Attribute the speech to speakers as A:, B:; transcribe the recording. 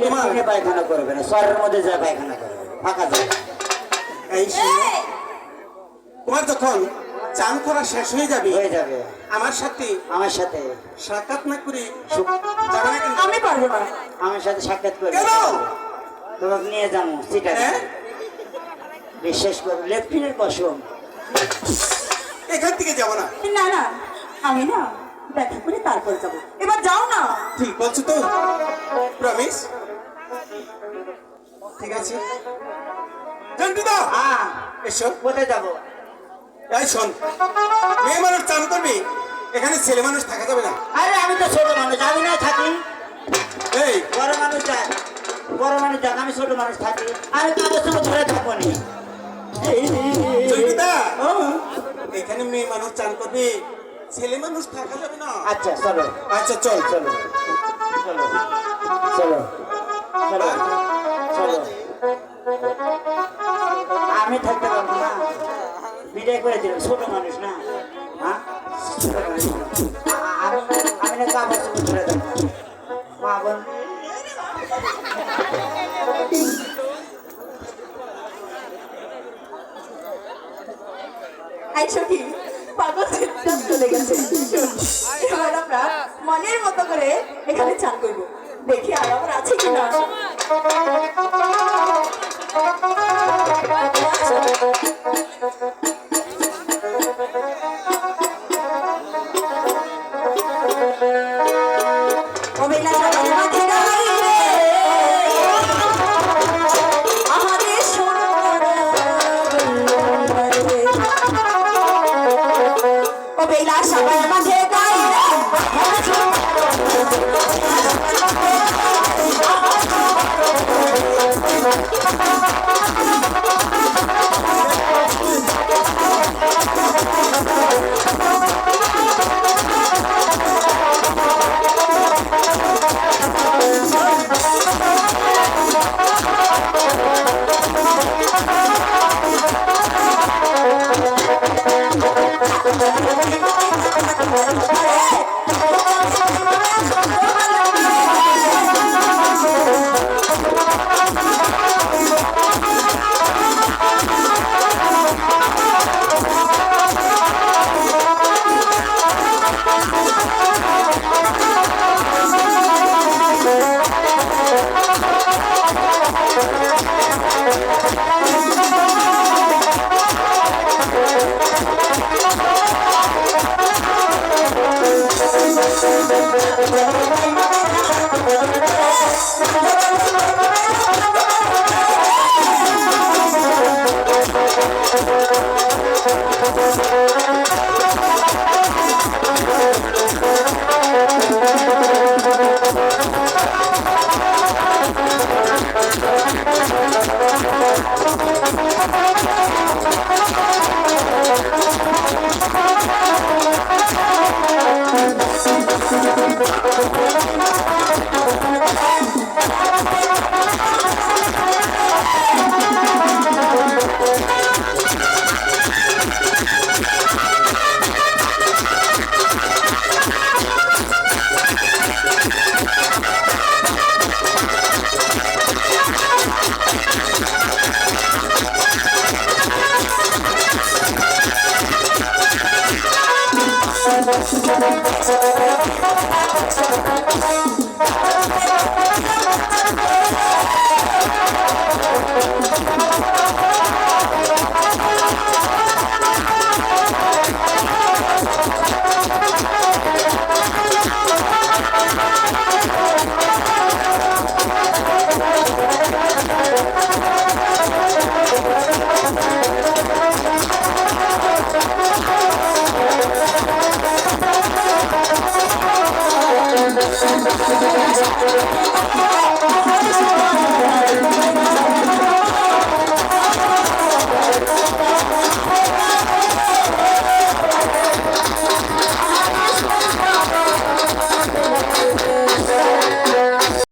A: লেট্রিনে পায়খানা করবে না শহরের মধ্যে যায় পায়খানা করবে ফাঁকা যায়
B: এই শোনো, তোমার যখন চান করা শেষ হয়ে যাবে
A: হয়ে যাবে।
B: আমার সাথে
A: আমার সাথে।
B: সাক্ষাৎ না করে যাবে না কিন্তু?
C: আমি পারব না।
A: আমার সাথে সাক্ষাৎ করবে। তোমাকে নিয়ে যাব সিটা
B: হ্যাঁ?
A: বিশ্বাস করো লেফটিনের কসম।
B: এখান থেকে যাব না।
C: না না আমি না। দেখা করে তারপর যাব। এবার যাও না।
B: ঠিক বলছো তো। প্রমিস। ঠিক আছে। জন্টুদা
A: হ্যাঁ।
B: এসো।
A: কোথায় যাব?
B: এই শোন মেয়ে মানুষ চান করবি? এখানে ছেলে মানুষ থাকা যাবে না।
A: আরে আমি তো ছোট মানুষ আমি না থাকি।
B: এই।
A: বড় মানুষ যায় বড় মানুষ যাক আমি ছোট মানুষ থাকি। আমি কাগজ সঙ্গে ধরে থাকব নি।
B: এখানে মেয়ে মানুষ চান করবি? ছেলে মানুষ থাকা যাবে না।
A: আচ্ছা চলো।
B: আচ্ছা চল
A: চলো। চলো চলো। চলো চলো। আমি থাকতে পারব না। বিদায় করে দিল ছোট মানুষ না? হ্যাঁ? আমি আমি না কাপড় চোপড় ধরে থাকব মা বোন।
C: এই সখী পাগল এবার আমরা মনের মতো করে এখানে চান করব। দেখি আর আমার আছে কিনা। Thank you. Thank you.
D: Thank you.